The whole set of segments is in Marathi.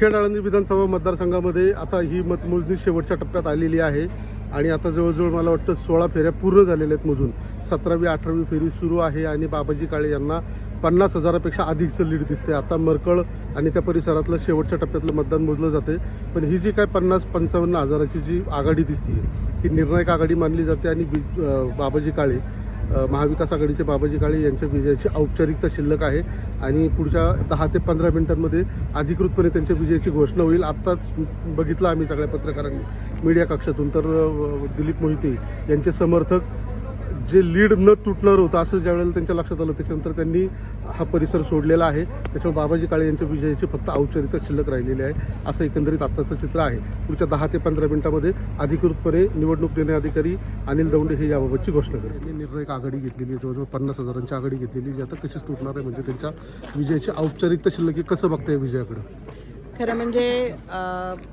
खेड आळंदी विधानसभा मतदारसंघामध्ये आता ही मतमोजणी शेवटच्या टप्प्यात आलेली आहे. आणि आता जवळजवळ मला वाटतं सोळा फेऱ्या पूर्ण झालेल्या आहेत मोजून. सतरावी अठरावी फेरी सुरू आहे आणि बाबाजी काळे यांना पन्नास हजारापेक्षा अधिकचं लीड दिसते आता मरकळ आणि त्या परिसरातलं शेवटच्या टप्प्यातलं मतदान मोजलं जाते पण ही जी काय पन्नास पंचावन्न हजाराची जी आघाडी दिसते ही निर्णायक आघाडी मानली जाते आणि बाबाजी काळे महाविकास आघाडीचे बाबाजी काळे यांच्या विजयाची औपचारिकता शिल्लक आहे आणि पुढच्या दहा ते पंधरा मिनिटांमध्ये अधिकृतपणे त्यांच्या विजयाची घोषणा होईल. आत्ताच बघितलं आम्ही सगळ्या पत्रकारांनी मीडिया कक्षातून. तर दिलीप मोहिते यांचे समर्थक जे लीड न तुटणार होतं असं ज्यावेळेला त्यांच्या लक्षात आलं त्याच्यानंतर त्यांनी हा परिसर सोडलेला आहे. त्याच्यामुळे बाबाजी काळे यांच्या विजयाची फक्त औपचारिकता शिल्लक राहिलेली आहे. असं एकंदरीत आत्ताचं चित्र आहे. पुढच्या दहा ते पंधरा मिनिटामध्ये अधिकृतपणे निवडणूक निर्णय अधिकारी अनिल दौंडे हे याबाबतची घोषणा करतील. त्यांनी निर्णायक आघाडी घेतलेली आहे. जवळजवळ पन्नास हजारांची आघाडी घेतलेली जी आता कशीच तुटणार आहे म्हणजे त्यांच्या विजयाची औपचारिकता शिल्लक आहे. कसं बघताय विजयाकडं? खरं म्हणजे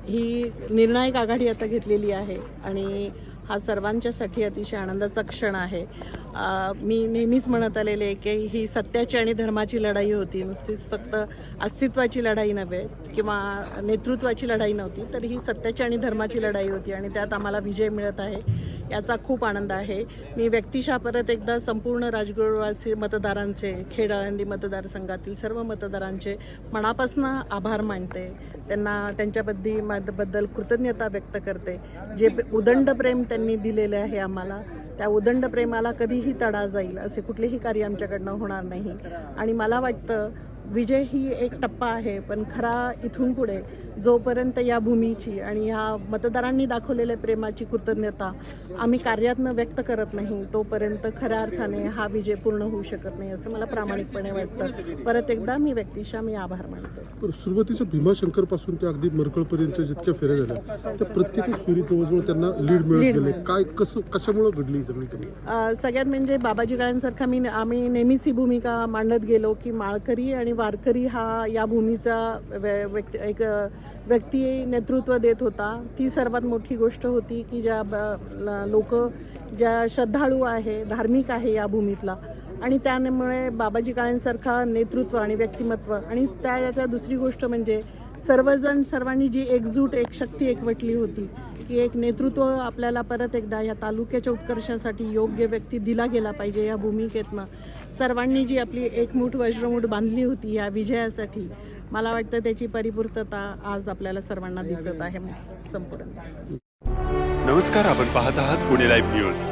ही निर्णायक आघाडी आता घेतलेली आहे. आणि हा सर्वांच्यासाठी अतिशय आनंदाचा क्षण आहे. मी नेहमीच म्हणत आलेले आहे की ही सत्याची आणि धर्माची लढाई होती. नुसतीच फक्त अस्तित्वाची लढाई नव्हे किंवा नेतृत्वाची लढाई नव्हती तर ही सत्याची आणि धर्माची लढाई होती आणि त्यात आम्हाला विजय मिळत आहे याचा खूप आनंद आहे. मी व्यक्तिशः परत एकदा संपूर्ण राजगुरुवासी मतदारांचे खेड आळंदी मतदारसंघातील सर्व मतदारांचे मनापासून आभार मानते. त्यांना त्यांच्याबद्दल बद्दल कृतज्ञता व्यक्त करते. जे उदंड प्रेम त्यांनी दिलेले आहे आम्हाला त्या उदंड प्रेमाला कधीही तडा जाईल असे कुठलेही कार्य आमच्याकडनं होणार नाही. आणि मला वाटतं विजय ही एक टप्पा आहे पण खरा इथून पुढे जोपर्यंत या भूमीची आणि ह्या मतदारांनी दाखवलेल्या प्रेमाची कृतज्ञता आम्ही कार्यातनं व्यक्त करत नाही तोपर्यंत खऱ्या अर्थाने हा विजय पूर्ण होऊ शकत नाही असं मला प्रामाणिकपणे वाटतं. परत एकदा मी व्यक्तिशा मी आभार मानते. सुरुवातीच्या भीमाशंकरपासून ते अगदी मरकळपर्यंत जितक्या फेऱ्या झाल्या त्या प्रत्येक फेरी जवळजवळ त्यांना लीड मिळत गेले. काय कसं कशामुळं घडली सगळी सगळ्यात म्हणजे बाबाजी काळांसारखा मी आम्ही नेहमीच ही भूमिका मांडत गेलो की माळकरी आणि वारकरी हा या भूमीचा व्य- व्यक्ती एक व्यक्ती नेतृत्व देत होता. ती सर्वात मोठी गोष्ट होती की ज्या लोक ज्या श्रद्धाळू आहे धार्मिक आहे या भूमीतला आणि त्यामुळे बाबाजी काळेंसारखा नेतृत्व आणि व्यक्तिमत्व. आणि त्या याच्या दुसरी गोष्ट म्हणजे सर्वजण सर्वांनी जी एकजूट एक शक्ती एकवटली होती की एक नेतृत्व आपल्याला परत एकदा या तालुक्याच्या उत्कर्षासाठी योग्य व्यक्ती दिला गेला पाहिजे या भूमिकेतनं. सर्वांनी जी आपली एकमूठ वज्रमूठ बांधली होती या विजयासाठी मला वाटतं त्याची परिपूर्तता आज आपल्याला सर्वांना दिसत आहे. संपूर्ण. नमस्कार आपण पाहत आहात पुणे लाईव्ह न्यूज